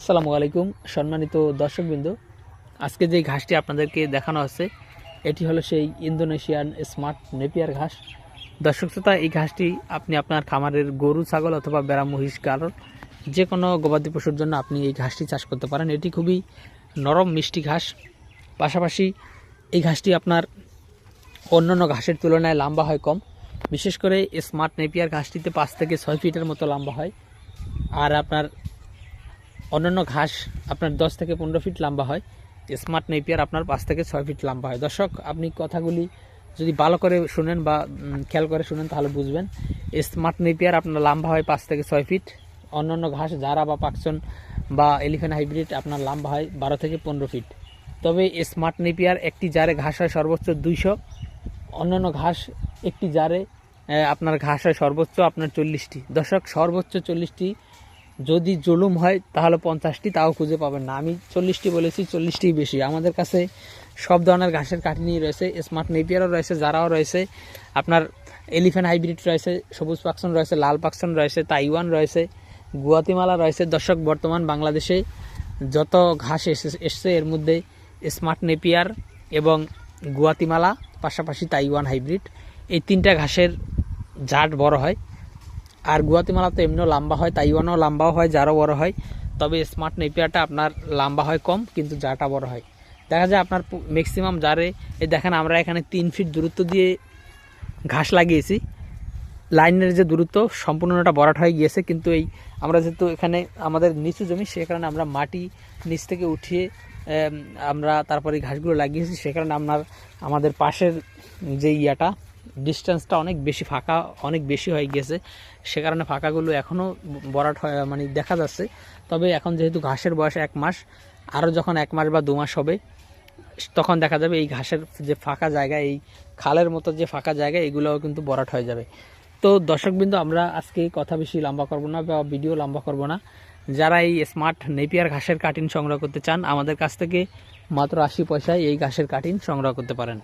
আসসালামু আলাইকুম, সম্মানিত দর্শকবৃন্দ। আজকে যে ঘাসটি আপনাদেরকে দেখানো হচ্ছে, এটি হলো সেই ইন্দোনেশিয়ান স্মার্ট নেপিয়ার ঘাস। দর্শক শ্রোতা, এই ঘাসটি আপনি আপনার খামারের গরু, ছাগল অথবা বেড়া, মহিষ, গারল যে কোনো গবাদি পশুর জন্য আপনি এই ঘাসটি চাষ করতে পারেন। এটি খুবই নরম, মিষ্টি ঘাস। পাশাপাশি এই ঘাসটি আপনার অন্যান্য ঘাসের তুলনায় লম্বা হয় কম। বিশেষ করে স্মার্ট নেপিয়ার ঘাসটিতে পাঁচ থেকে ছয় ফিটের মতো লম্বা হয়। আর আপনার অন্যান্য ঘাস আপনার দশ থেকে পনেরো ফিট লম্বা হয়। স্মার্ট নেপিয়ার আপনার পাঁচ থেকে ছয় ফিট লম্বা হয়। দর্শক, আপনি কথাগুলি যদি ভালো করে শুনেন বা খেয়াল করে শুনেন তাহলে বুঝবেন। স্মার্ট নেপিয়ার আপনার লম্বা হয় পাঁচ থেকে ছয় ফিট অন্যান্য ঘাস, জারা বা পাকচন বা এলিফেন্ট হাইব্রিড আপনার লম্বা হয় বারো থেকে পনেরো ফিট তবে স্মার্ট নেপিয়ার একটি জারে ঘাস হয় সর্বোচ্চ দুইশো। অন্যান্য ঘাস একটি জারে আপনার ঘাস হয় সর্বোচ্চ আপনার চল্লিশটি। দর্শক, সর্বোচ্চ চল্লিশটি যদি জুলুম হয়, তাহলে পঞ্চাশটি তাও খুঁজে পাবেন না। আমি চল্লিশটি বলেছি চল্লিশটি বেশি। আমাদের কাছে সব ধরনের ঘাসের কাটিনি রয়েছে স্মার্ট নেপিয়ারও রয়েছে যারাও রয়েছে, আপনার এলিফ্যান্ট হাইব্রিড রয়েছে, সবুজ পাকসন রয়েছে, লাল পাকসন রয়েছে, তাইওয়ান রয়েছে, গুয়াতিমালা রয়েছে। দর্শক, বর্তমান বাংলাদেশে যত ঘাস এসে এসছে, এর মধ্যে স্মার্ট নেপিয়ার এবং গুয়াতিমালা, পাশাপাশি তাইওয়ান হাইব্রিড এই তিনটা ঘাসের জাট বড় হয়। আর গুয়াতিমালা তো এমনিও লম্বা হয়, তাইওয়ানও লম্বাও হয়, যারও বড় হয়। তবে স্মার্ট নেপিয়ারটা আপনার লম্বা হয় কম, কিন্তু যাটা বড় হয়। দেখা যায় আপনার ম্যাক্সিমাম যারে, এই দেখেন আমরা এখানে তিন ফিট দূরত্ব দিয়ে ঘাস লাগিয়েছি। লাইনের যে দূরত্ব, সম্পূর্ণটা বরাট হয়ে গিয়েছে, কিন্তু এই আমরা যেহেতু এখানে আমাদের নিচু জমি, সে কারণে আমরা মাটি নিচ থেকে উঠিয়ে আমরা তারপরে ঘাসগুলো লাগিয়েছি, সে কারণে আপনার আমাদের পাশের যে ইয়াটা ডিস্টেন্সটা অনেক বেশি ফাঁকা, অনেক বেশি হয়ে গিয়েছে সে কারণে ফাঁকাগুলো এখনও বরাট মানে দেখা যাচ্ছে। তবে এখন যেহেতু ঘাসের বয়স এক মাস আরও যখন এক মাস বা দু মাস হবে, তখন দেখা যাবে এই ঘাসের যে ফাঁকা জায়গা, এই খালের মতো যে ফাঁকা জায়গা, এগুলোও কিন্তু বরাট হয়ে যাবে। তো দর্শকবৃন্দ, আমরা আজকে কথা বেশি লম্বা করব না বা ভিডিও লম্বা করব না। যারা এই স্মার্ট নেপিয়ার ঘাসের কাটিন সংগ্রহ করতে চান, আমাদের কাছ থেকে মাত্র আশি পয়সায় এই ঘাসের কাটিন সংগ্রহ করতে পারেন।